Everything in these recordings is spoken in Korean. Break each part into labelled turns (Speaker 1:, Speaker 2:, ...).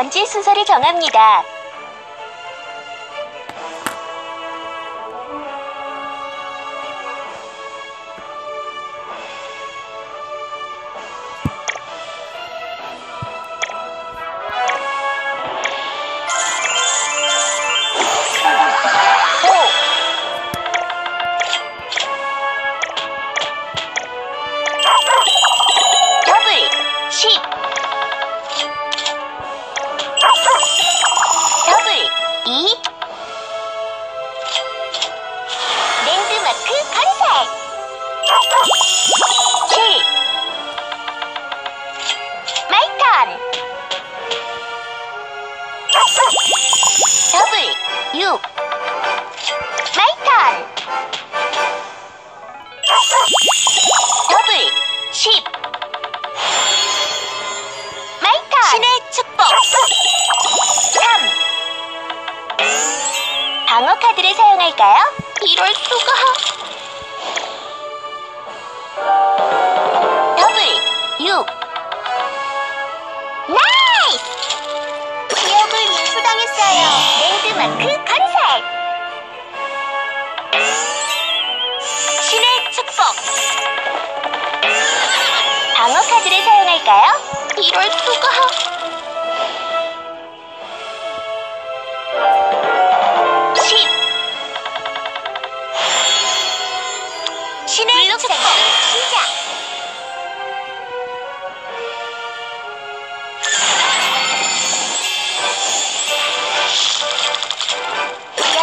Speaker 1: 던질 순서를 정합니다. 축복 3 방어 카드를 사용할까요? 이럴 수가 더블 6 나이스! 기업을 인수당했어요 랜드마크 건설 신의 축복 방어 카드를 사용할까요? 이럴 수가.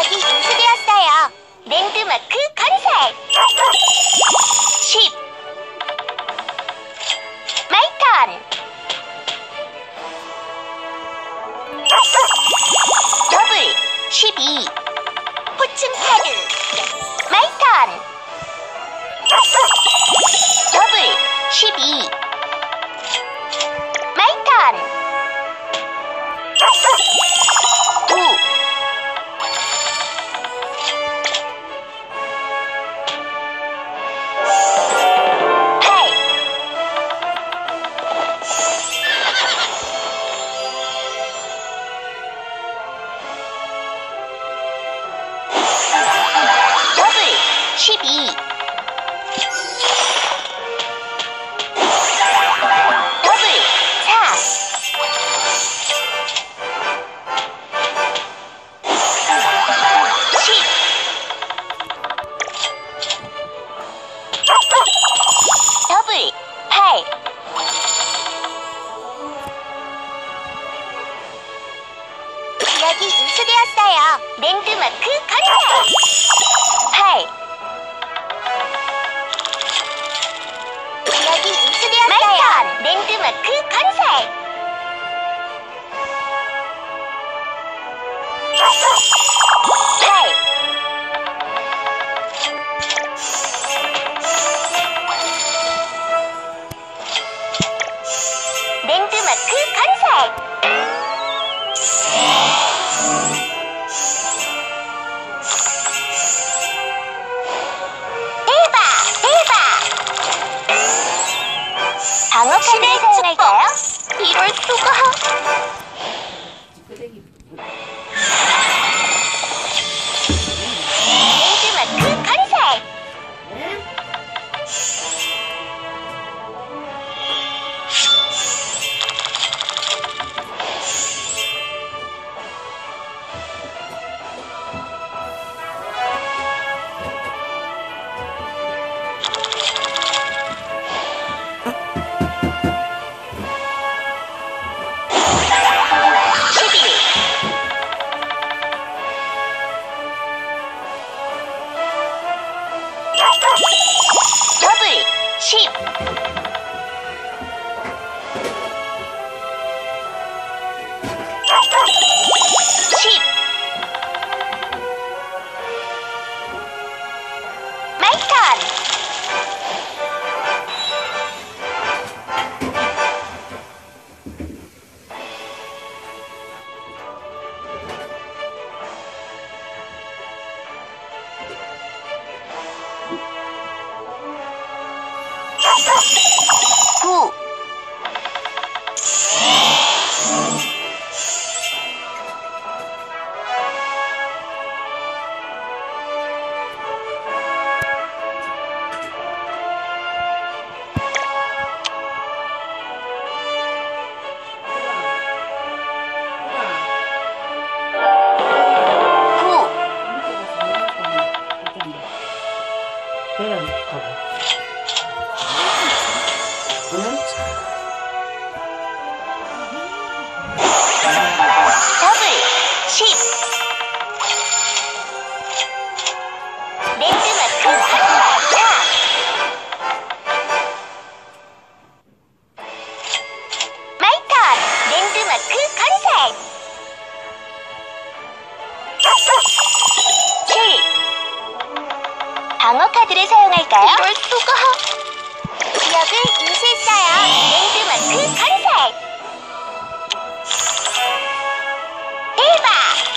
Speaker 1: 여기 인수되었어요. 랜드마크 건설. 10 마이턴. 더블 12 포춘 카드. 마이턴. 더블 12 마이턴 はクーパ 방어 카드를 사용할까요? 이럴 수가. lovely sheep. Damn. Okay. 방어 카드를 사용할까요? 이럴 수가 지역을 인쇄했어요 랜드마크 건설 대박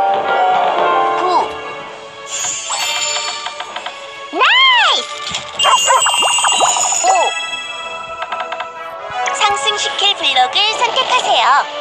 Speaker 1: Yeah.